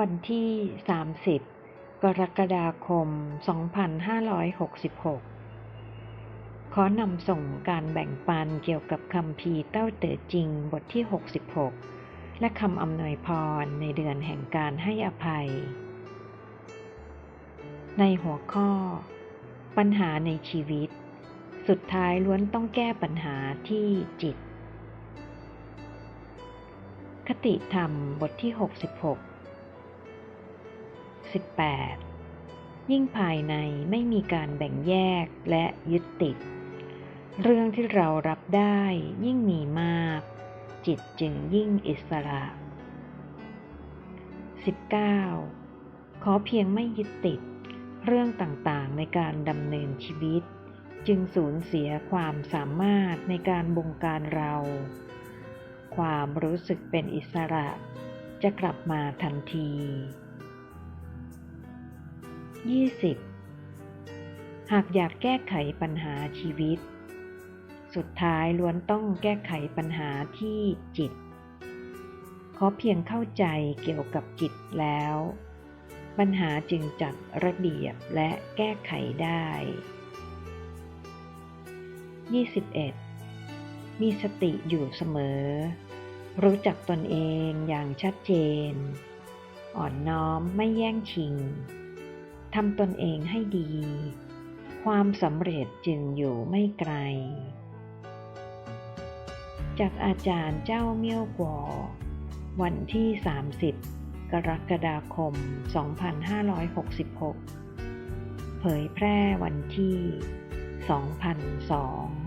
วันที่ 30 กรกฎาคม 2566 ขอนำส่งการแบ่งปันเกี่ยวกับคำพีเต้าเต๋อจริงบทที่ 66 และคำอำนวยพรในเดือนแห่งการให้อภัย ในหัวข้อ ปัญหาในชีวิต สุดท้ายล้วนต้องแก้ปัญหาที่จิต คติธรรมบทที่ 66 18ยิ่งภายในไม่มีการแบ่งแยกและยึดติด เรื่องที่เรารับได้ยิ่งมีมาก จิตจึงยิ่งอิสระ 19. ขอเพียงไม่ยึดติด เรื่องต่างๆในการดำเนินชีวิต จึงสูญเสียความสามารถในการบงการเรา ความรู้สึกเป็นอิสระจะกลับมาทันที 20. หากอยากแก้ไขปัญหาชีวิต สุดท้ายล้วนต้องแก้ไขปัญหาที่จิต ขอเพียงเข้าใจเกี่ยวกับจิตแล้ว ปัญหาจึงจัดระเบียบและแก้ไขได้ 21. มีสติอยู่เสมอ รู้จักตนเองอย่างชัดเจน อ่อนน้อมไม่แย่งชิง ทำตนเองให้ดี ความสำเร็จจึงอยู่ไม่ไกล จากอาจารย์เจ้าเมี่ยวกวอวันที่ 30 กรกฎาคม 2566 เผยแพร่วันที่ 2002